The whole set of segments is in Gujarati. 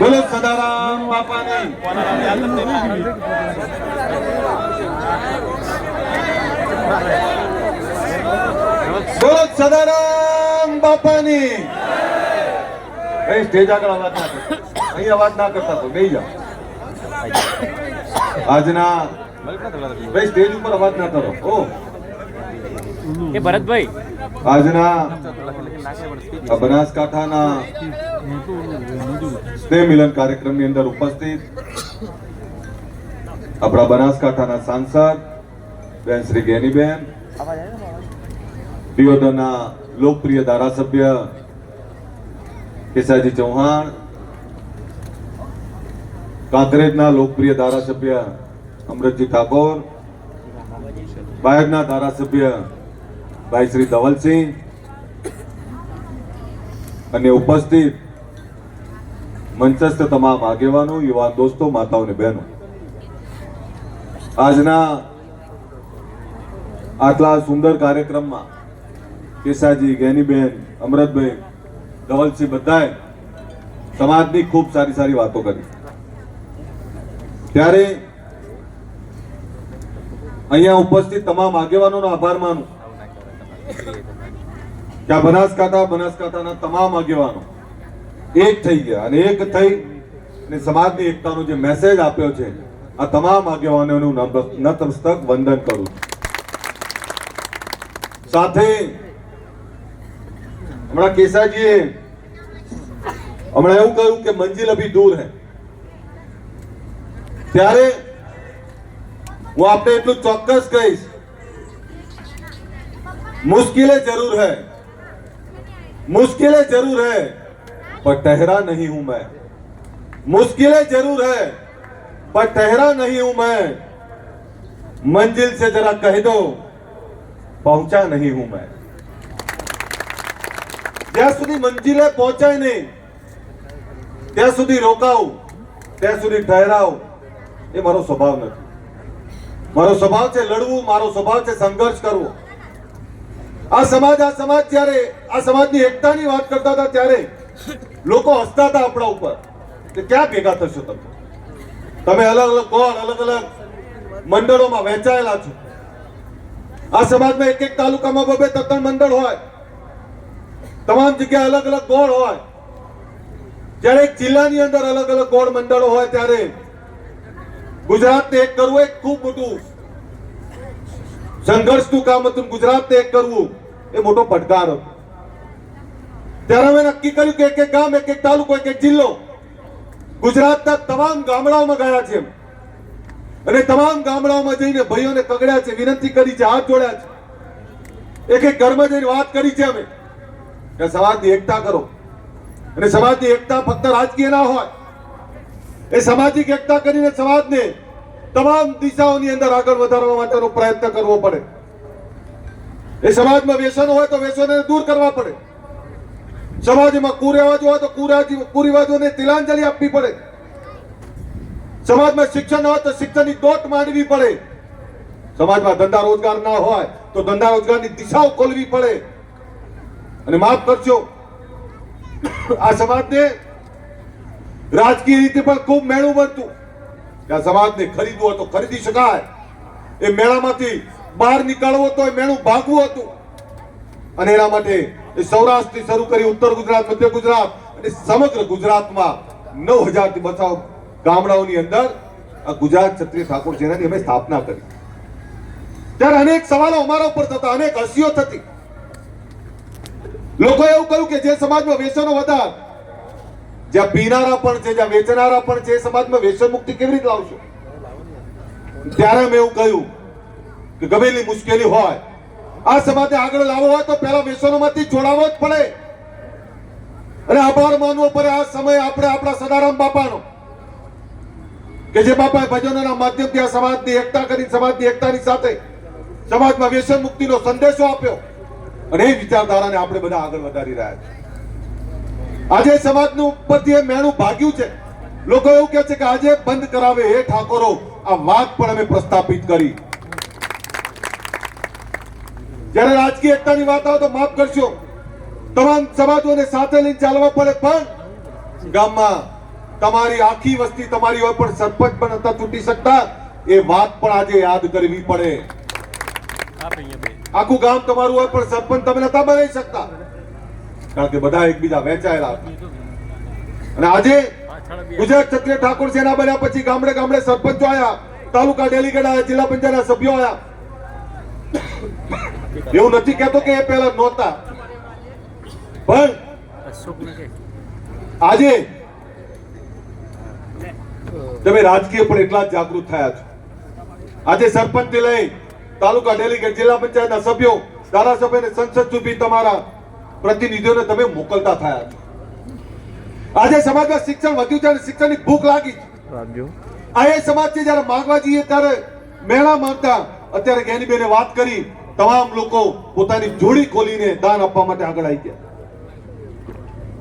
બોલો સદારામ બાપાની. બોલો સદારામ બાપાની. ભાઈ સ્ટેજ આગળ અવાજ ના કરતા. અહીં અવાજ ના કરતા તો બે જાઓ. આજના ભાઈ સ્ટેજ ઉપર અવાજ ના કરો. ઓ. એ ભરતભાઈ. આજના બનાસકાંઠાના સ્નેહ મિલન કાર્યક્રમની અંદર ઉપસ્થિત આપણા બનાસકાંઠાના સાંસદ, બેન શ્રી ગેનીબેન, દિયોદરના લોકપ્રિય ધારાસભ્ય કેસાજી ચૌહાણ, કાંકરેજના લોકપ્રિય ધારાસભ્ય અમૃતજી ઠાકોર, બાયડના ધારાસભ્ય ભાઈ શ્રી ધવલસિંહ, અને ઉપસ્થિત મંચસ્થ તમામ આગેવાનો, યુવાન દોસ્તો, માતાઓ અને બહેનો. આજના આટલા સુંદર કાર્યક્રમમાં કેસાજી, ગેનીબેન, અમરતભાઈ, ધવલસિંહ બધાએ સમાજની ખૂબ સારી સારી વાતો કરી. ત્યારે અહીંયા ઉપસ્થિત તમામ આગેવાનોનો આભાર માનું. કે આ બનાસકાંઠા, બનાસકાંઠાના તમામ આગેવાનો એક થઈ ગયા અને એક થઈ અને સમાજની એકતાનો જે મેસેજ આપ્યો છે, આ તમામ આગેવાનોનું નતમસ્તક વંદન કરું સાથે હમણાં કેસાજીએ હમણાં એવું કહ્યું કે મંજિલ અભી દૂર હે. ત્યારે હું આપને એટલું ચોક્કસ કહીશ, મુશ્કેલે જરૂર હૈ. મુશ્કેલે જરૂર હૈ. पर ठहरा नहीं हूं मैं मुश्किलें जरूर है पर ठहरा नहीं हूं मैं मंजिल से जरा कह दो पहुंचा नहीं हूं मैं જ્યાં સુધી મંજિલે પહોંચાય નહીં ત્યાં સુધી રોકાવું ત્યાં સુધી ઠહેરાવ એ મારો સ્વભાવ નથી મારો સ્વભાવ છે લડવું મારો સ્વભાવ છે સંઘર્ષ કરવો આ સમાજ આ સમાજ જ્યારે આ સમાજની એકતાની વાત કરતા હતા ત્યારે લોકો હસતા હતા આપણા ઉપર. કે ક્યાં ભેગા થશો તમે? તમે અલગ અલગ ગોળ અલગ અલગ મંડળોમાં વહેંચાયેલા છો. આ સમાજમાં એક એક તાલુકામાં બબે તત્ણ મંડળ હોય. તમામ જગ્યાએ અલગ અલગ ગોળ હોય. જ્યારે એક જિલ્લાની અંદર અલગ અલગ ગોળ મંડળો હોય ત્યારે ગુજરાતને એક કરવું એક ખૂબ મોટું સંઘર્ષનું કામ હતું ગુજરાતને એક કરવું એ મોટો પડકાર હતો. ત્યારે અમે નક્કી કર્યું કે એક એક ગામ, એક એક તાલુકો, એક એક જિલ્લો ગુજરાતના તમામ ગામડાઓમાં ગયા છે અને તમામ ગામડાઓમાં જઈને ભાઈઓને કગડ્યા છે, વિનંતી કરી છે, હાથ જોડ્યા છે. એક એક ઘરમાં જઈને વાત કરી છે અમે. કે સમાજની એકતા કરો. અને સમાજની એકતા ફક્ત રાજકીય ના હોય. એ સામાજિક એકતા કરીને સમાજને તમામ દિશાઓની અંદર આગળ વધારવા માટેનો પ્રયત્ન કરવો પડે. એ સમાજમાં વ્યસનો હોય તો વ્યસનોને દૂર કરવા પડે. સમાજમાં કુરેવાજો હોય તો કુરિવાજી કુરિવાજોને તિલાંજલિ આપવી પડે. સમાજમાં શિક્ષણ હોય તો શિક્ષણની દોટ માંડવી પડે. સમાજમાં ધંધા રોજગાર ના હોય તો ધંધા રોજગારની દિશાઓ ખોલવી પડે. અને માફ કરજો, આ સમાજને રાજકીય રીતે પણ ખૂબ મેળું બનતું આ સમાજને ખરીદવું હોય તો ખરીદી શકાય. એ મેળામાંથી બહાર નીકળવો તો એ મેળું ભાગવું હતું. અને એના માટે એ સૌરાષ્ટ્રથી શરૂ કરી ઉત્તર ગુજરાત, મધ્ય ગુજરાત અને સમગ્ર ગુજરાતમાં નવ હજારથી બચાવ ગામડાઓની અંદર ગુજરાત ક્ષત્રિય ઠાકોર સેનાની અમે સ્થાપના કરી. ત્યારે અનેક સવાલો અમારા ઉપર થતા, અનેક હસીઓ થતી. લોકો એવું કહ્યું કે જે સમાજમાં વેસનો વધાર, જ્યાં પીનારા પણ છે, જ્યાં વેચનારા પણ છે સમાજમાં વેસન મુક્તિ કેવી રીતે લાવશો? ત્યારે મેં એવું કહ્યું કે ગમેલી મુશ્કેલી હોય આ સમાજને આગળ લાવવો હોય તો પહેલા વ્યસનોમાંથી છોડાવવો જ પડે. અને આભાર માનવો પડે આ સમય આપણે આપણા સદારામ બાપાનો. કે જે બાપાએ ભજનોના માધ્યમથી આ સમાજની એકતા કરી, સમાજની એકતાની સાથે સમાજમાં વ્યસન મુક્તિનો સંદેશો આપ્યો. અને એ વિચારધારાને આપણે બધા આગળ વધારી રહ્યા છીએ. આજે સમાજનું ઉપરથી એ મેણું ભાગ્યું છે. લોકો એવું કહે છે કે આજે બંધ કરાવે હે ઠાકોરો. આ વાત પણ અમે પ્રસ્થાપિત કરી. જ્યારે રાજકીય એકતાની વાત આવે તો માફ કરશો. તમામ સમાજોને સાથે લઈને ચાલવા પડે, પણ ગામમાં તમારી આખી વસ્તી તમારી હોય પણ સરપંચ પણ હતા તૂટી શકતા. એ વાત પણ આજે યાદ કરવી પડે. આખું ગામ તમારું હોય પણ સરપંચ તમે નતા બનાવી શકતા. કારણ કે બધા એકબીજા વહેંચાયેલા અને આજે ગુજરાત ક્ષત્રિય ઠાકોર સેના બન્યા પછી ગામડે ગામડે સરપંચો આવ્યા તાલુકા ડેલીગેટ આયા, જિલ્લા પંચાયતના સભ્યો આયા. એવું નથી કેતો કે એ પહેલા નહોતા. પણ આજે તમે રાજકીય પણ એટલા જ જાગૃત થયા છો. આજે સરપંચથી લઈ તાલુકા ડેલીગેટ જિલ્લા પંચાયતના સભ્યો ધારાસભ્ય સંસદ સુધી તમારા પ્રતિનિધિઓને તમે મોકલતા થયા છો. આજે સમાજમાં શિક્ષણ વધ્યું છે અને શિક્ષણની ભૂખ લાગી છે. આ એ સમાજ છે જયારે માંગવા જઈએ ત્યારે મેળા મારતા અત્યારે જ્ઞાનીબેને વાત કરી તમામ લોકો પોતાની જોડી ખોલીને દાન આપવા માટે આગળ આવી ગયા.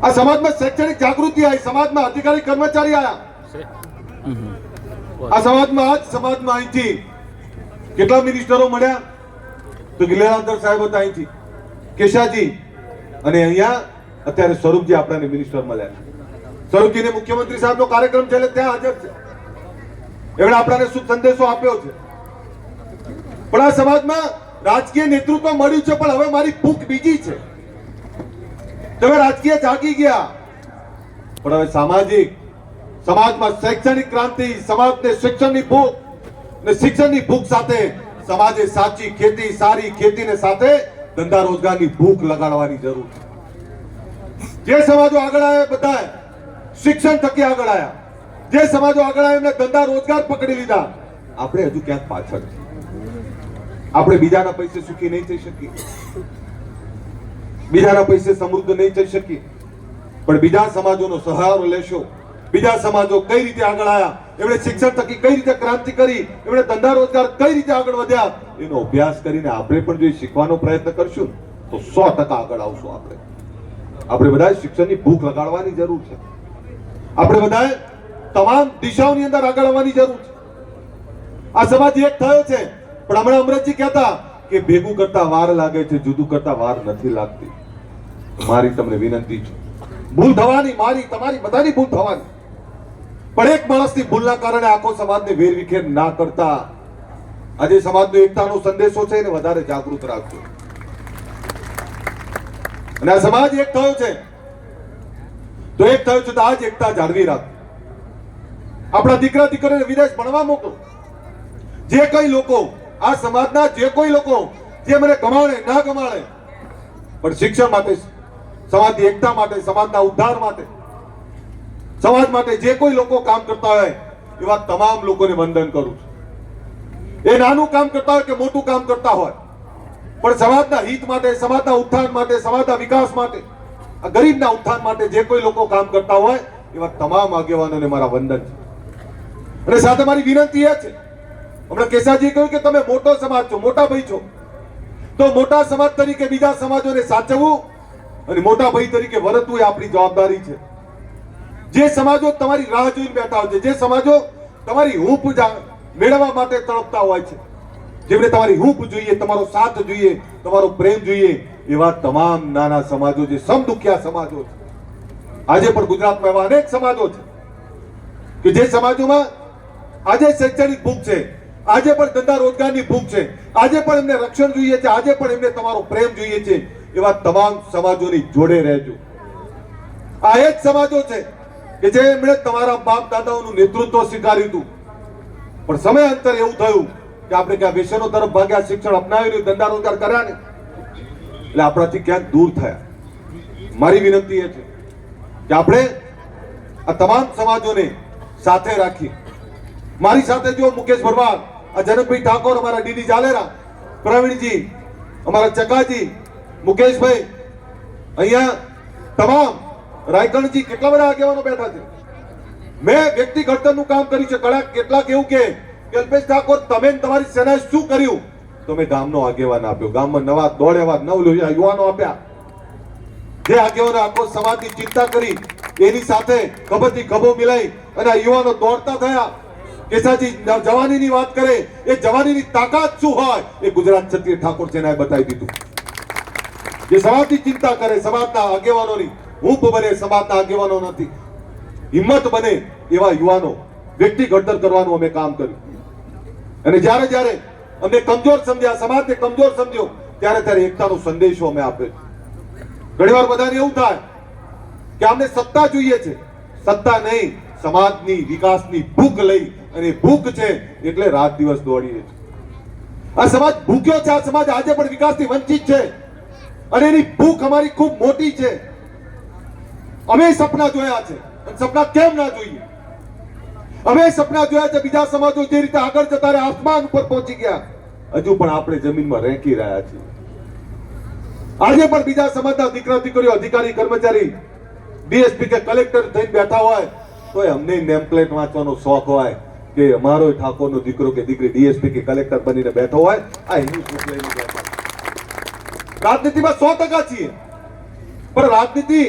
આ સમાજમાં શૈક્ષણિક જાગૃતિ આવી સમાજમાં અધિકારી કર્મચારી આવ્યા. આ સમાજમાં આજ સમાજમાં અહીંથી કેટલા મિનિસ્ટરો મળ્યા? તો ગિલેરાધર સાહેબ હતા અહીંથી કેશાજી અને અહીંયા અત્યારે સ્વરૂપજી આપણાને મિનિસ્ટર મળ્યા સ્વરૂપજી સ્વરૂપજીને મુખ્યમંત્રી સાહેબનો કાર્યક્રમ છે એટલે ત્યાં હાજર છે. એમણે આપણાને શુભ સંદેશો આપ્યો છે. પણ આ સમાજમાં રાજકીય નેતૃત્વ મળ્યું છે, પણ હવે મારી ભૂખ બીજી છે. તમે રાજકીય જાગી ગયા. પણ હવે સામાજિક, સમાજમાં શૈક્ષણિક ક્રાંતિ, સમાજને શિક્ષણની ભૂખ ને શિક્ષણની ભૂખ સાથે સમાજે સાચી ખેતી, સારી ખેતીને સાથે ધંધા રોજગારની ભૂખ લગાડવાની જરૂર છે. જે સમાજો આગળ આવ્યા બધા શિક્ષણ થકી આગળ આવ્યા. જે સમાજો આગળ આવ્યા એમને ધંધા રોજગાર પકડી લીધા. આપણે હજુ ક્યાંક પાછળ છીએ. આપણે બીજાના પૈસે સુખી નહીં થઈ શકીએ. બીજાના પૈસે સમૃદ્ધ નહીં થઈ શકીએ. પણ બીજા સમાજોનો સહારો લેશો. બીજા સમાજો કઈ રીતે આગળ આવ્યા એમણે શિક્ષણ થકી કઈ રીતે ક્રાંતિ કરી? એમણે ધંધા રોજગાર કઈ રીતે આગળ વધ્યા? એનો અભ્યાસ કરીને આપણે પણ જો શીખવાનો પ્રયત્ન કરશું તો સો ટકા આગળ આવશું આપણે. આપણે બધાએ શિક્ષણની ભૂખ લગાડવાની જરૂર છે. આપણે બધાએ તમામ દિશાઓની અંદર આગળ આવવાની જરૂર છે. આ સમાજ એક થયો છે. પણ હમણાં અમરતજી કહેતા કે ભેગું કરતા વાર લાગે છે, જુદું કરતા વાર નથી લાગતી. મારી તમને વિનંતી છે. ભૂલ થવાની, મારી, તમારી બધાની ભૂલ થવાની. પણ એક માણસની ભૂલના કારણે આખો સમાજને વેરવિખેર ના કરતા. આજે સમાજનો એકતાનો સંદેશો છે એને વધારે જાગૃત રાખજો. અને આ સમાજ એક થયો છે. તો એક થયો છે તો આ જ એકતા જાળવી રાખ આપણા દીકરા દીકરીને વિદેશ ભણવા મોકલો. જે કઈ લોકો આ સમાજના જે કોઈ લોકો જે મને ગમાડે, ના ગમાડે, પણ શિક્ષણ માટે, સમાજની એકતા માટે, સમાજના ઉદ્ધાર માટે, સમાજ માટે જે કોઈ લોકો કામ કરતા હોય, એવા તમામ લોકોને વંદન કરું છું. એ નાનું કામ કરતા હોય કે મોટું કામ કરતા હોય, પણ સમાજના હિત માટે, સમાજના ઉત્થાન માટે, સમાજના વિકાસ માટે, આ ગરીબના ઉત્થાન માટે જે કોઈ લોકો કામ કરતા હોય, એવા તમામ આગેવાનોને મારા વંદન છે. અને સાથે મારી વિનંતી એ છે હમણાં કેસાજી કહ્યું કે તમે મોટો સમાજ છો, મોટા ભાઈ છો. તો મોટા સમાજ તરીકે બીજા સમાજોને સાચવવું અને મોટા ભાઈ તરીકે વર્તવું એ આપણી જવાબદારી છે. જે સમાજો તમારી રાહ જોઈને બેઠા હોય છે, જે સમાજો તમારી હૂંફ મેળવવા માટે તડપતા હોય છે. જેમને તમારી હૂંફ જોઈએ, તમારો સાથ જોઈએ, તમારો પ્રેમ જોઈએ, એવા તમામ નાના સમાજો જે સમદુખ્યા સમાજો છે. આજે પણ ગુજરાતમાં એવા અનેક સમાજો છે કે જે સમાજોમાં આજે શૈક્ષણિક ભૂખ છે. આજે પણ ધંધા રોજગારની ભૂખ છે. આજે પણ એમને રક્ષણ જોઈએ છે. આજે પણ એમને તમારો પ્રેમ જોઈએ છે. એવા તમામ સમાજોની જોડે રહેજો. આ એ જ સમાજો છે કે જે એમણે તમારા બાપ દાદાઓનું નેતૃત્વ સ્વીકાર્યું હતું. પણ સમય અંતર એવું થયું કે આપણે ક્યાં વ્યસનો તરફ ભાગ્યા, શિક્ષણ અપનાવ્યું ધંધા રોજગાર કર્યા ને એટલે આપણાથી ક્યાંક દૂર થયા. મારી વિનંતી એ છે કે આપણે આ તમામ સમાજોને સાથે રાખી મારી સાથે જો મુકેશ ભરવાડ આ જનકભાઈ ઠાકોર અમારા ડીડી ચાલેરા પ્રવીણજી, અમારા ચકાજી, મુકેશભાઈ, અહીંયા તમામ રાયકણજી કેટલા બધા આગેવાનો બેઠા છે? મેં વ્યક્તિ ઘડતરનું કામ કર્યું છે. કડા કેટલાક એવું કે કલ્પેશ ઠાકોર, તમે તમારી સેનાએ શું કર્યું? તો મેં ગામનો આગેવાન આપ્યો. ગામમાં નવા દોઢ એવા નવ યુવાનો આપ્યા. જે આગેવાનો આખો સમાજની ચિંતા કરી, એની સાથે ખભરથી ખભો મિલાઈ અને આ યુવાનો દોડતા થયા. કેસાજી ન- જવાનીની વાત કરે, એ જવાનીની તાકાત શું હોય, એ ગુજરાત ક્ષત્રિય ઠાકોર સેનાએ બતાવી દીધું. જે સમાજની ચિંતા કરે, સમાજના આગેવાનોની હૂંફ બને, સમાજના આગેવાનો નથી. હિંમત બને એવા યુવાનો, વ્યક્તિ ઘડતર કરવાનું અમે કામ કર્યું. અને જ્યારે જ્યારે અમને કમજોર સમજ્યા, સમાજને કમજોર સમજ્યો, ત્યારે ત્યારે એકતાનો સંદેશો અમે આપ્યો. ઘણીવાર બધાને એવું થાય કે અમને સત્તા જોઈએ છે. સત્તા નહીં સમાજની વિકાસની ભૂખ લઈ અને ભૂખ છે એટલે રાત દિવસ દોડીએ છે. આ સમાજ ભૂખ્યો છે, આ સમાજ આજે પણ વિકાસથી વંચિત છે. અને એની ભૂખ અમારી ખૂબ મોટી છે. અમે સપના જોયા છે સપના કેમ ના જોઈએ? અમે સપના જોયા છે, બીજા સમાજો જે રીતે આગળ જતા રહે આસમાન ઉપર પહોંચી ગયા. હજુ પણ આપણે જમીનમાં રેંકી રહ્યા છીએ. આજે પણ બીજા સમાજના દીકરા દીકરીઓ અધિકારી, કર્મચારી, ડીએસપી કે કલેક્ટર થઈને બેઠા હોય તો અમને નેમ પ્લેટ વાંચવાનો શોખ હોય કે અમારો ઠાકોરનો દીકરો કે દીકરી ડીએસપી કે કલેક્ટર બનીને બેઠો હોય, આ હિન્દુ રાજનીતિમાં સો ટકા છીએ. પણ રાજનીતિ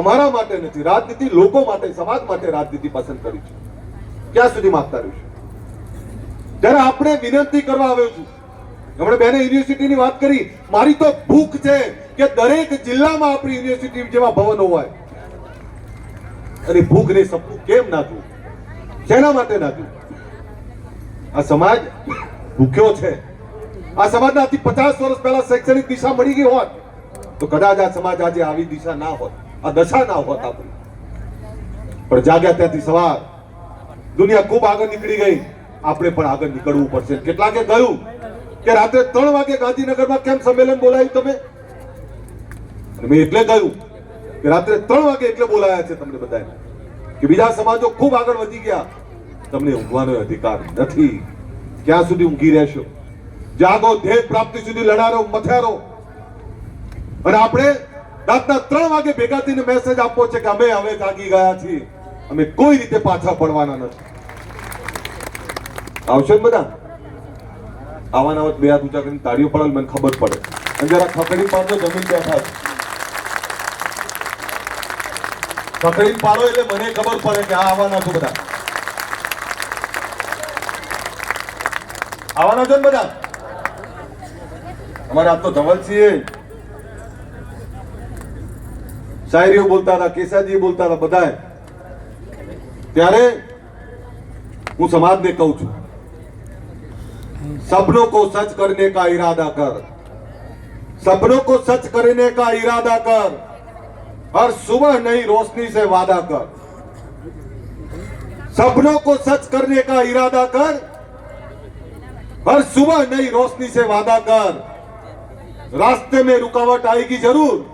અમારા માટે નથી. રાજનીતિ લોકો માટે, સમાજ માટે રાજનીતિ પસંદ કરી છે. ક્યાં સુધી માંગતા રહીશું જ્યારે આપણે વિનંતી કરવા આવ્યો છું, હમણાં બેને યુનિવર્સિટીની વાત કરી, મારી તો ભૂખ છે કે દરેક જિલ્લામાં આપણી યુનિવર્સિટી જેવા ભવનો હોય. અને ભૂખ ને સપનું કેમ ના જોવું શેના માટે ના જોવું આ સમાજ ભૂખ્યો છે. આ સમાજના આથી પચાસ વર્ષ પહેલા શૈક્ષણિક દિશા મળી ગઈ હોત, તો કદાચ આ સમાજ આજે આવી દિશા ના હોત, આ દશા ના હોત આપણી. પણ જાગ્યા ત્યાંથી સવાર, દુનિયા ખૂબ આગળ નીકળી ગઈ. આપણે પણ આગળ નીકળવું પડશે. કેટલાકે કહ્યું કે રાત્રે ત્રણ વાગે ગાંધીનગરમાં કેમ સંમેલન બોલાવ્યું તમે? મેં એટલે કહ્યું કે રાત્રે ત્રણ વાગે એટલે બોલાયા છે તમને બધાને. કે બીજા સમાજો ખૂબ આગળ વધી ગયા. તમને ઊંઘવાનો અધિકાર નથી. ક્યાં સુધી ઊંઘી રહેશો? જાગો ધ્યેય પ્રાપ્તિ સુધી લડારો, મથારો. અને આપણે રાતના ત્રણ વાગે ભેગા થઈને મેસેજ આપવો છે કે અમે હવે જાગી ગયા છીએ. અમે કોઈ રીતે પાછા પડવાના નથી. આવશે બધા? આવાના બે હાથ ઊંચા કરીને તાળીઓ પડે મને ખબર પડે. અને જરા ખકડી પાડો જમીન બેઠા છે. પકડી પાડો એટલે મને ખબર પડે કે આ આવવાના છો બધા. આવવાના છો ને બધા? અમારા આપ તો ધવલસિંહ શાયરીઓ બોલતા હતા કેસાજી બોલતા હતા બધા ત્યારે હું સમાજને કહું છું, સપનો કો સચ કરીને કા ઈરાદા કર. સપનો કો સચ કરીને કા ઈરાદા કર. और सुबह नई रोशनी से वादा कर। सपनों को सच करने का इरादा कर हर सुबह नई रोशनी से वादा कर। रास्ते में रुकावट आएगी ज़रूर।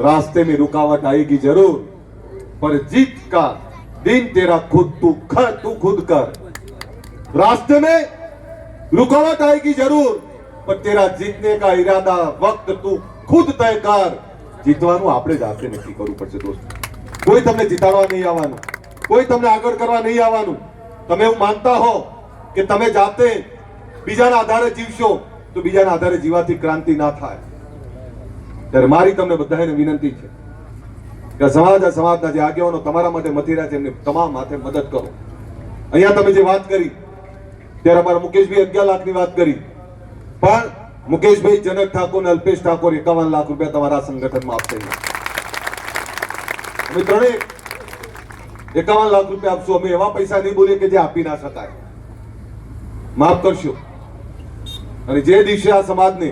रास्ते में रुकावट आएगी ज़रूर। पर जीत का दिन तेरा खुद तू खर तू खुद कर। रास्ते में रुकावट आएगी ज़रूर, पर तेरा जीतने का इरादा वक्त तू खुद तय कर। જીતવાનું આપણે જાતે નક્કી કરવું પડશે, દોસ્ત. કોઈ તમને જીતાડવા નહીં આવવાનું, કોઈ તમને આગળ કરવા નહીં આવવાનું. તમે એવું માનતા હો કે તમે જાતે બીજાના આધારે જીવશો, તો બીજાના આધારે જીવાથી ક્રાંતિ ના થાય. ત્યારે મારી તમને બધાને વિનંતી છે કે સમાજ, આ સમાજના જે આગેવાનો તમારા માટે મથી રહ્યા છે, એમને તમામ હાથે મદદ કરો. અહીંયા તમે જે વાત કરી, ત્યારે અમારા મુકેશભાઈ અગિયાર લાખની વાત કરી. પણ મુકેશભાઈ, જનક ઠાકોર અલ્પેશ ઠાકોર એકાવન લાખ રૂપિયા તમારા સંગઠનમાં આપશે. અમે ત્રણેય એકાવન લાખ રૂપિયા આપશું. અમે એવા પૈસા નહીં બોલીએ કે જે આપી ના શકાય. માફ કરશો. અને જે દિવસે આ સમાજને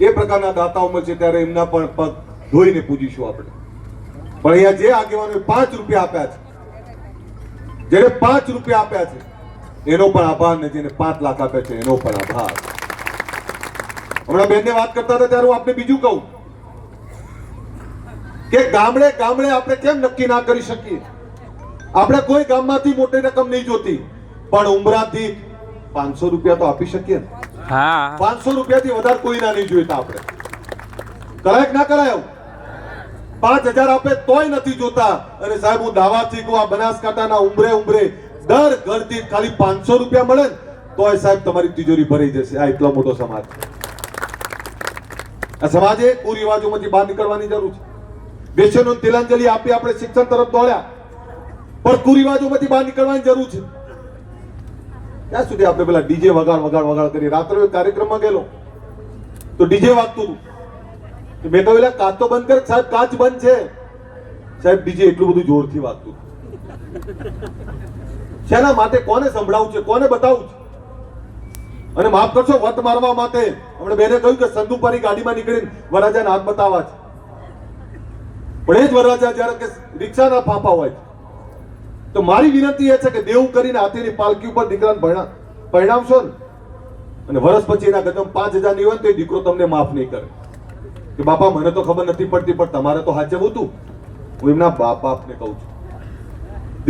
એ પ્રકારના દાતાઓ મળશે ત્યારે એમના પણ પગ ધોઈને પૂજીશું આપણે. પણ અહીંયા જે આગેવાનોએ પાંચ રૂપિયા આપ્યા છે જેને પાંચ રૂપિયા આપ્યા છે, એનો પણ આભાર ને જેને પાંચ લાખ આપ્યા છે, એનો પણ આભાર. હમણાં બેનને વાત કરતા હતા ત્યારે હું આપને બીજું કહું. કે ગામડે ગામડે આપણે કેમ નક્કી ના કરી શકીએ? આપણે કોઈ ગામમાંથી મોટી રકમ નહીં જોતી. પણ ઉમરાથી પાંચસો રૂપિયા તો આપી શકીએ ને. પાંચસો રૂપિયાથી વધારે કોઈના નહીં જોઈતા આપણે. કરાય ના કરાય? પાંચ હજાર આપે તોય નથી જોતા. અને સાહેબ હું દાવાથી કહું આ બનાસકાંઠાના ઉમરે ઉમરે દર ઘરથી ખાલી પાંચસો રૂપિયા મળે ને તોય સાહેબ તમારી તિજોરી ભરાઈ જશે. આ એટલો મોટો સમાજ. છે. આ સમાજે કુરિવાજોમાંથી બહાર નીકળવાની જરૂર છે. વેશ્યનો તિલાંજલિ આપી આપણે શિક્ષણ તરફ દોડ્યા. પણ કુરિવાજોમાંથી બહાર નીકળવાની જરૂર છે. ત્યાં સુધી આપણે પેલા ડીજે વગાડ વગાડ વગાડ કરી રાત્રે કાર્યક્રમમાં ગયેલો. તો ડીજે વાગતું હતું. મેં કહ્યું, "એલા, કાચ તો બંધ કર, સાહેબ, કાચ બંધ છે. સાહેબ, ડીજે એટલું બધું જોરથી વાગતું. શેના માટે, કોને સંભળાવું છે, કોને બતાવું છે? અને માફ કરશો, વટ મારવા માટે હમણાં બેને કહ્યું કે સંદુપારી ગાડીમાં નીકળીને વરરાજાને હાથ બતાવવા છે. પણ એ જ વરરાજા જ્યારે કે રિક્ષાના ફાંફા હોય તો મારી વિનંતી એ છે કે દેવું કરીને હાથીની પાલકી ઉપર દીકરાને ભણા પરિણામશો ને. અને વર્ષ પછી એના કદમ પાંચ હજારની હોય તો એ દીકરો તમને માફ નહીં કરે. કે બાપા, મને તો ખબર નથી પડતી, પણ તમારે તો હાચવું હતું હું એમના બાપ બાપને કહું છું.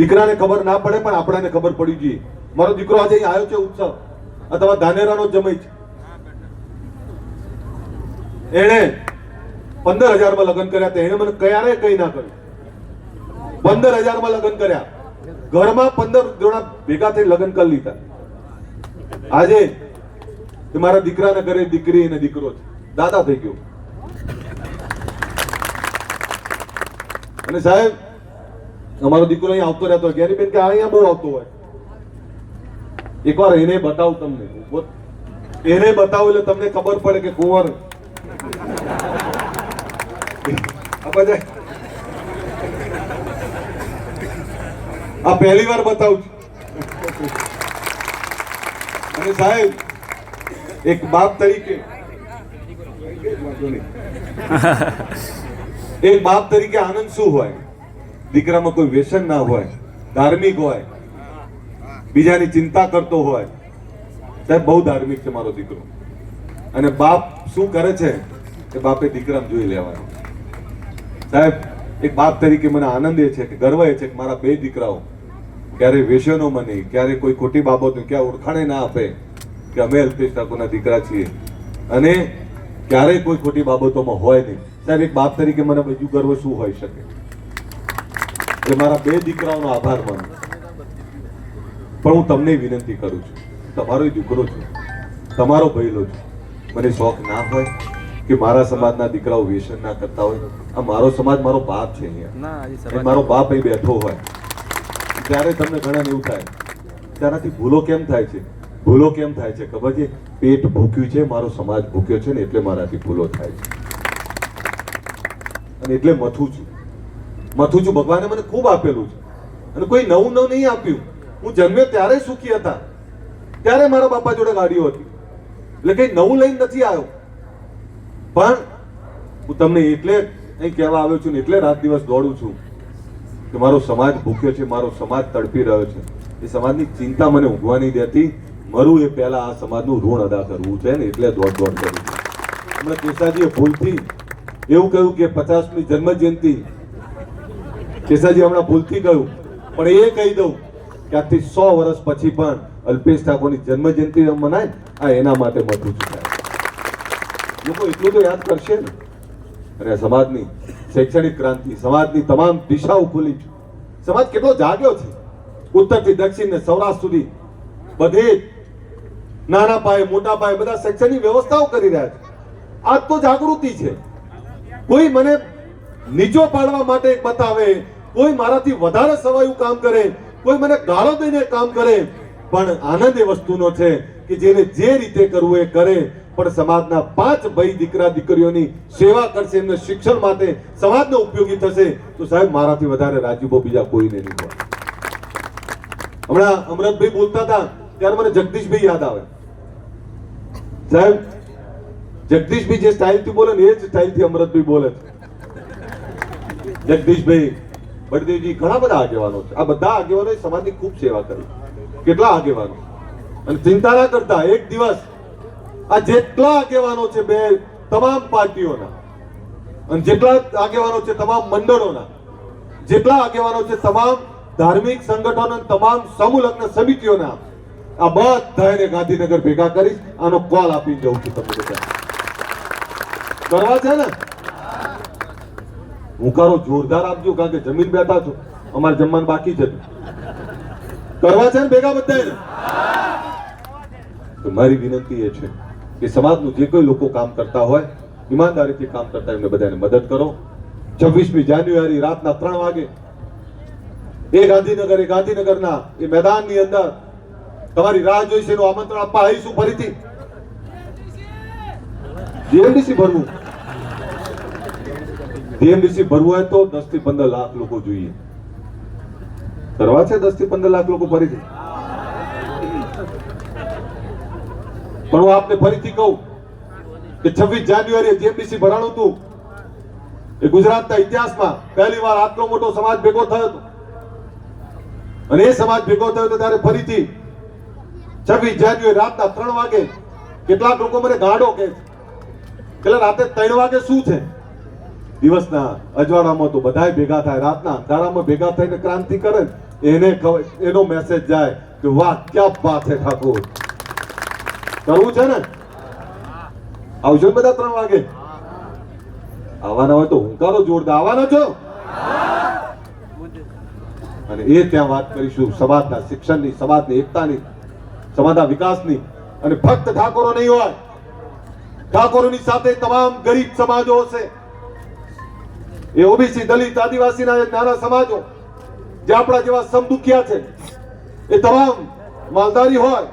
દીકરાને ખબર ના પડે, પણ આપણાને ખબર પડી જોઈએ. મારો દીકરો આજે આવ્યો છે ઉત્સવ. અથવા ધાનેરાનો જમાઈ છે. એણે પંદર હજારમાં લગ્ન કર્યા. તો એણે મને કયારે કઈ ના કર્યું? પંદર હજારમાં લગ્ન કર્યા. ઘરમાં પંદર જોડા ભેગા થઈ લગ્ન કરી લીધા. આજે મારા દીકરાના ઘરે દીકરી અને દીકરો છે. દાદા થઈ ગયો. અને સાહેબ, અમારો દીકરો અહીંયા આવતો રહેતો ગેરી બેન કે અહીંયા બહુ આવતો હોય. એકવાર એને બતાવ તમને. એને બતાવો એટલે તમને ખબર પડે કે કુંવર આ પહેલી વાર બતાવું અને સાહેબ, એક બાપ તરીકે એક બાપ તરીકે આનંદ શું હોય? દીકરામાં કોઈ વ્યસન ના હોય, ધાર્મિક હોય બીજાની ચિંતા કરતો હોય. સાહેબ, બહુ ધાર્મિક છે મારો દીકરો. અને બાપ શું કરે છે? એ બાપે દીકરાને જોઈ લેવાનો. સાહેબ, એક બાપ તરીકે મને આનંદ એ છે કે ગર્વ એ છે કે મારા બે દીકરાઓ ક્યારે વેસનો મને, ક્યારે કોઈ ખોટી બાબતો ક્યાં ઓળખાણે ના આપે કે અમે અલ્પેશ ઠાકોરના દીકરા છીએ. અને ક્યારેય કોઈ ખોટી બાબતોમાં હોય નહીં. સાહેબ, એક બાપ તરીકે મને બીજું ગર્વ શું હોઈ શકે? એ મારા બે દીકરાઓનો આભાર માનું. પણ હું તમને વિનંતી કરું છું. તમારો દીકરો છું. તમારો ભયલો છું. મને શોખ ના હોય કે મારા સમાજના દીકરાઓ વ્યસન ના કરતા હોય. આ મારો સમાજ મારો બાપ છે અહીંયા. અહીં મારો બાપ અહીં બેઠો હોય. ત્યારે તમને ઘણા એવું થાય. તેનાથી ભૂલો કેમ થાય છે? ભૂલો કેમ થાય છે? ખબર છે? પેટ ભૂખ્યું છે મારો સમાજ ભૂખ્યો છે ને એટલે મારાથી ભૂલો થાય છે. અને એટલે મથું છું. મથું છું. ભગવાને મને ખૂબ આપેલું છે. અને કોઈ નવું નવું નહીં આપ્યું. હું જન્મ્યો ત્યારે સુખી હતા. ત્યારે મારા બાપા જોડે ગાડીઓ હતી. એટલે કઈ નવું લઈને નથી આવ્યો. પણ હું તમને એટલે અહીં કહેવા આવ્યો છું ને એટલે રાત દિવસ દોડું છું કે મારો સમાજ ભૂખ્યો છે, મારો સમાજ તડપી રહ્યો છે. એ સમાજની ચિંતા મને ઊંઘવા નહીં દેતી. મરું એ પહેલા આ સમાજનું ઋણ અદા કરવું છે ને એટલે દોડ દોડ કરું છું. હમણાં કેસાજીએ ભૂલથી એવું કહ્યું કે પચાસમી જન્મ જયંતિ કેસાજી હમણાં ભૂલથી કહ્યું. પણ એ કહી દઉં કે સો વર્ષ પછી પણ અલ્પેશ ઠાકોરની જન્મ જયંતિ મનાય, આ એના માટે મથું છું. લોકો એટલું તો યાદ કરશે ને. અને સમાજની શૈક્ષણિક ક્રાંતિ, સમાજની તમામ દિશાઓ ખુલી સમાજ કેટલો જાગ્યો છે. ઉત્તરથી દક્ષિણ ને સૌરાષ્ટ્ર સુધી બધે નાના પાયે, મોટા પાયે બધા શૈક્ષણિક વ્યવસ્થાઓ કરી રહ્યા છે. આજ તો જાગૃતિ છે. કોઈ મને નીચો પાડવા માટે બતાવે, કોઈ મારાથી વધારે સવાયું કામ કરે કોઈ મને ગાળો દઈને કામ કરે, પણ આનંદ એ વસ્તુનો છે કે જેને જે રીતે કરવું એ કરે. પણ સમાજના પાંચ ભાઈ દીકરા દીકરીઓની સેવા કરશે, એમને શિક્ષણ માટે સમાજને ઉપયોગી થશે, તો સાહેબ મારાથી વધારે રાજીબો બીજા કોઈને નહીં હોય. હમણાં અમરતભાઈ બોલતા હતા, ત્યારે મને જગદીશભાઈ યાદ આવે. સાહેબ, જગદીશભાઈ જે સ્ટાઇલથી બોલે ને, એ જ સ્ટાઇલથી અમરતભાઈ બોલે જગદીશભાઈ બળદેવજી ઘણા બધા આગેવાનો છે. આ બધા આગેવાનોએ સમાજની ખૂબ સેવા કરી. કેટલા આગેવાનો? અને ચિંતા ના કરતા એક દિવસ આ જેટલા આગેવાનો છે બે તમામ પાર્ટીઓના, અને જેટલા આગેવાનો છે તમામ મંડળોના, જેટલા આગેવાનો છે તમામ ધાર્મિક સંગઠનો તમામ સમૂહ લગ્ન સમિતિઓના, આ બધાને ગાંધીનગર ભેગા કરીશ. આનો કોલ આપીને જઉં છું તમને બધા કરવા છે ને? હુંકારો જોરદાર આપજો, કારણ કે જમીન બેઠા છો. અમારે જમવાનું બાકી છે. કરવા છે ને ભેગા બધા મારી વિનંતી એ છે કે સમાજનું જે કોઈ લોકો કામ કરતા હોય, ઈમાનદારીથી કામ કરતા એમને બધાને મદદ કરો. છવ્વીસમી જાન્યુઆરી રાતના ત્રણ વાગે એ ગાંધીનગર, એ ગાંધીનગરના એ મેદાનની અંદર તમારી રાહ જોઈશે એનું આમંત્રણ આપવા આવીશું ફરીથી. જીએમડીસી ભરવું. જીએમડીસી ભરવું હોય તો દસથી પંદર લાખ લોકો જોઈએ. કરવા છે દસથી પંદર લાખ લોકો ફરીથી પણ હું આપને ફરીથી કહું કે છવ્વીસ જાન્યુઆરીએ જીએમડીસી ભરાણું હતું, એ ગુજરાતના ઇતિહાસમાં પહેલી વાર આટલો મોટો સમાજ ભેગો થયો હતો. અને એ સમાજ ભેગો થયો હતો ત્યારે ફરીથી છવ્વીસ જાન્યુઆરી રાતના ત્રણ વાગે કેટલાક લોકો મને ગાડો કે એટલે રાતે ત્રણ વાગે શું છે? દિવસના અજવાળામાં તો બધા ભેગા થાય, રાતના અંધારામાં ભેગા થઈને ક્રાંતિ કરે એને એનો મેસેજ જાય કે વાહ, ક્યાં બાત હે ઠાકોર. કરવું છે ને? આવજો બધા ત્રણ વાગે. આવવાના હોય તો હુંકારો જોરદાર. આવવાના છો? અને એ ત્યાં વાત કરીશું સમાજના શિક્ષણની, સમાજની એકતાની, સમાજના વિકાસની. અને ફક્ત ઠાકોરો નહીં હોય, ઠાકોરોની સાથે તમામ ગરીબ સમાજો હશે. એ ઓબીસી દલિત, આદિવાસીના નાના સમાજો જે આપણા જેવા સમદુખિયા છે, એ તમામ માલધારી હોય,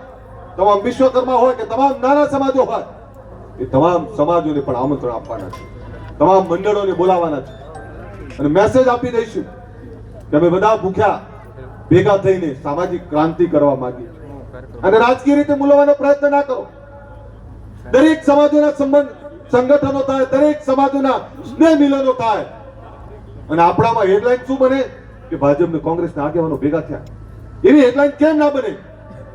તમામ વિશ્વકર્મા હોય કે તમામ નાના સમાજો હોય, એ તમામ સમાજોને પણ આમંત્રણ આપવાના છે. તમામ મંડળોને બોલાવવાના છે. અને મેસેજ આપી દઈશું કે અમે બધા ભૂખ્યા, ભેગા થઈને સામાજિક ક્રાંતિ કરવા માંગીએ અને રાજકીય રીતે મૂલવાનો પ્રયત્ન ના કરો. દરેક સમાજોના સંબંધ સંગઠનો થાય, દરેક સમાજોના સ્નેહ મિલનો થાય. અને આપણામાં હેડલાઇન શું બને? કે ભાજપ ને કોંગ્રેસ ના આગેવાનો ભેગા થયા. એવી હેડલાઇન કેમ ના બને?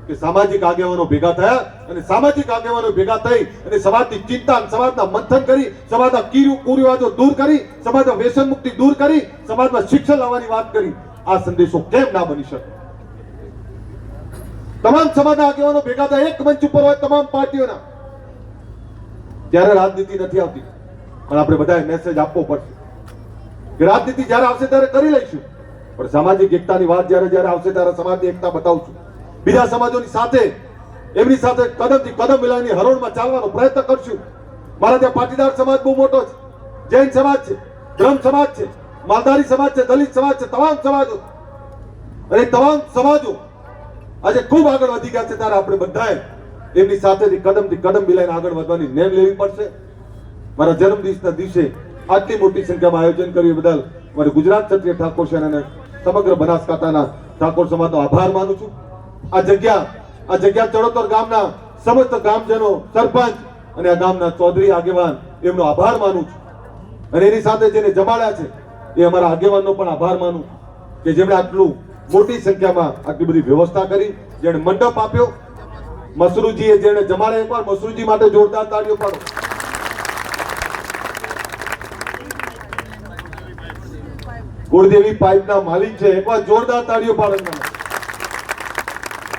કે સામાજિક આગેવાનો ભેગા થયા અને સામાજિક આગેવાનો ભેગા થઈ અને સમાજની ચિંતા સમાજના મંથન કરી, સમાજના કીરુ- કુરિવાજો દૂર કરી સમાજમાં વ્યસન મુક્તિ દૂર કરી, સમાજમાં શિક્ષણ લાવવાની વાત કરી. આ સંદેશો કેમ ના બની શકે? તમામ સમાજના આગેવાનો ભેગા થાય. એક મંચ ઉપર હોય તમામ પાર્ટીઓના. ત્યારે રાજનીતિ નથી આવતી. પણ આપણે બધાએ મેસેજ આપવો પડશે. કે રાજનીતિ જ્યારે આવશે ત્યારે કરી લઈશું. પણ સામાજિક એકતાની વાત જ્યારે જ્યારે આવશે ત્યારે સમાજની એકતા બતાવશું. બીજા સમાજોની સાથે, એમની સાથે કદમથી કદમ મિલાવીને હરોળમાં ચાલવાનો પ્રયત્ન કરશું. મારા ત્યાં પાટીદાર સમાજ બહુ મોટો છે. જૈન સમાજ છે, બ્રહ્મ સમાજ છે, માલધારી સમાજ છે, દલિત સમાજ છે, તમામ સમાજો. અને તમામ સમાજો આજે ખૂબ આગળ વધી ગયા છે ત્યારે આપણે બધાએ એમની સાથેથી કદમથી કદમ મિલાઈને આગળ વધવાની નેમ લેવી પડશે. મારા જન્મદિવસના દિવસે આટલી મોટી સંખ્યામાં આયોજન કર્યું બદલ મને ગુજરાત ક્ષત્રિય ઠાકોર સેનાને સમગ્ર બનાસકાંઠાના ઠાકોર સમાજનો આભાર માનું છું. આ જગ્યા આ જગ્યા ચડોતર ગામના સમસ્ત ગામજનો, સરપંચ અને આ ગામના ચૌધરી આગેવાન એમનો આભાર માનું છું. અને એની સાથે જેને જમાડ્યા છે, એ અમારા આગેવાનનો પણ આભાર માનું કે જેમણે આટલું મોટી સંખ્યામાં આટલી બધી વ્યવસ્થા કરી, જેણે મંડપ આપ્યો. મસરૂજીએ જેણે જમાડ્યા એકવાર મસરૂજી માટે જોરદાર તાળીઓ પાડો. કુળદેવી પાઇપના માલિક છે. એકવાર જોરદાર તાળીઓ પાડો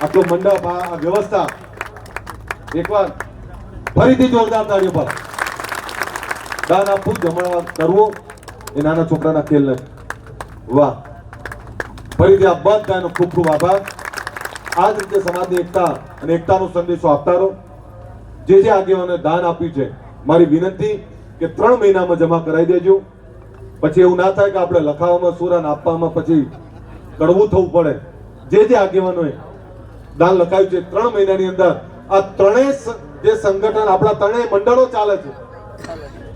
આટલો મંડપ આ વ્યવસ્થા. એકવાર ફરીથી જોરદાર તાળીઓ પાડો. દાન આપવું, જમણવાર કરવો. એ નાના છોકરાના ખેલ નથી. વાહ. ફરીથી આ બધાનો ખૂબ ખૂબ આભાર. આ જ રીતે સમાજની એકતા અને એકતાનો સંદેશો આપતા રહો. જે જે આગેવાને દાન આપ્યું છે, મારી વિનંતી કે ત્રણ મહિનામાં જમા કરાવી દેજો. પછી એવું ના થાય કે આપણે લખાવામાં સુરાન આપવામાં પછી કડવું થવું પડે. જે જે આગેવાનોએ દાન લખાયું છે, ત્રણ મહિનાની અંદર આ ત્રણેય જે સંગઠન, આપણા ત્રણેય મંડળો ચાલે છે.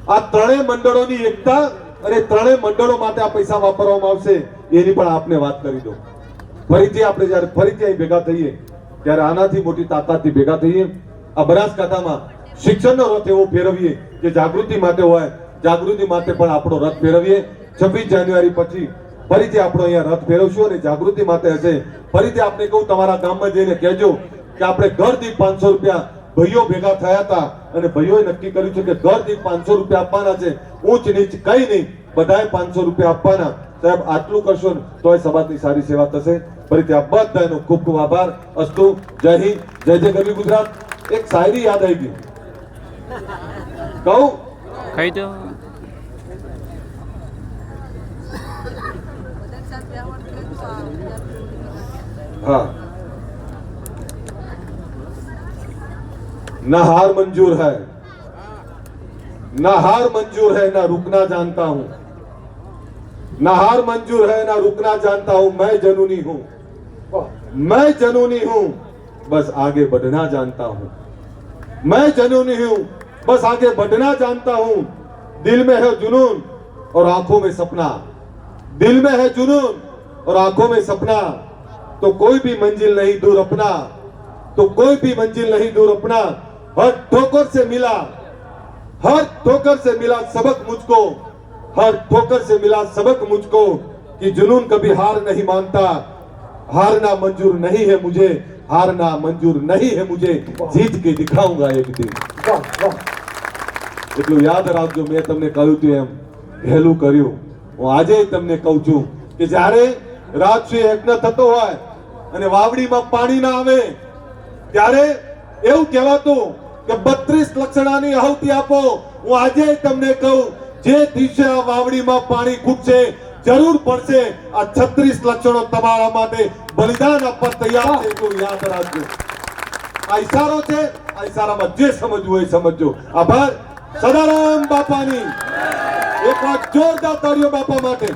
આ ત્રણેય મંડળોની એકતા અને ત્રણેય મંડળો માટે આ પૈસા વાપરવામાં આવશે, એની પણ આપને વાત કરી દો ફરીથી આપણે જ્યારે ફરીથી અહીં ભેગા થઈએ, ત્યારે આનાથી મોટી તાકાતથી ભેગા થઈએ. આ બનાસકાંઠામાં શિક્ષણનો રથ એવો ફેરવીએ જે જાગૃતિ માટે હોય જાગૃતિ માટે પણ આપણો રથ ફેરવીએ. છવ્વીસ જાન્યુઆરી પછી ફરીથી આપણો અહીંયા રથ ફેરવશું અને જાગૃતિ માટે હશે. ફરીથી આપણે કહું, તમારા ગામમાં જઈને કહેજો કે આપણે ઘર દીઠ પાંચસો રૂપિયા ભાઈઓ ભેગા થયા હતા અને ભાઈઓએ નક્કી કર્યું છે કે ઘર દીઠ પાંચસો રૂપિયા આપવાના છે. ઊંચ નીચ કઈ નહીં, બધાએ પાંચસો રૂપિયા આપવાના. સાહેબ, આટલું કરશો ને તોય સમાજની સારી સેવા થશે. ફરીથી આ બધાનો ખૂબ ખૂબ આભાર. અસ્તુ, જય હિન્દ, જય જય ગરવી ગુજરાત. એક શાયરી યાદ આવી ગઈ. કહું? કહી દો. हाँ। ना हार मंजूर है। ना हार मंजूर है, ना रुकना जानता हूँ। ना हार मंजूर है, ना रुकना जानता हूँ। मैं जनूनी हूँ। मैं जनूनी हूँ, बस आगे बढ़ना जानता हूँ। मैं जनूनी हूँ, बस आगे बढ़ना जानता हूँ। दिल में है जुनून और आँखों में सपना। दिल में है जुनून और आँखों में सपना। तो कोई भी मंजिल नहीं दूर अपना तो कोई भी मंजिल नहीं दूर अपना हर ठोकर से मिला हर ठोकर से मिला सबक मुझको हर ठोकर से मिला सबक मुझको कि जुनून कभी हार नहीं मानता हारना मंजूर नहीं है मुझे हारना मंजूर नहीं है मुझे जीत के दिखाऊंगा एक दिन વાહ વાહ એટલું યાદ રાખજો મેં તમને કહ્યું હતું એમ વહેલું કર્યું હું આજે તમને કહું છું કે જ્યારે રાજસી યજ્ઞ થતો હોય અને વાવડીમાં પાણી ના આવે. ત્યારે એવું કહેવાતું કે બત્રીસ લક્ષણાની આહુતિ આપો. હું આજે તમને કહું, જે દિવસે આ વાવડીમાં પાણી ખૂટશે, જરૂર પડશે આ છત્રીસ લક્ષણો તમારા માટે બલિદાન આપવા તૈયાર છે તો યાદ રાખજો. આ ઈશારો છે, આ ઈશારામાં જે સમજવું એ સમજજો. આભાર. સદારામ બાપાની. એક જોરદાર તાળીઓ બાપા માટે.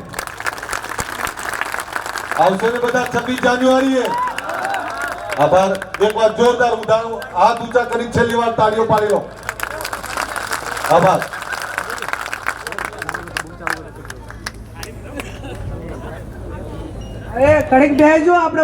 આવશે ને બધા છવ્વીસ જાન્યુઆરીએ? આભાર. એક વાર જોરદાર ઉદાહરણ હાથ ઊંચા કરી છેલ્લી વાર તાળીઓ પાડી લો આભાર. એ કડીક બેસજો, આપણે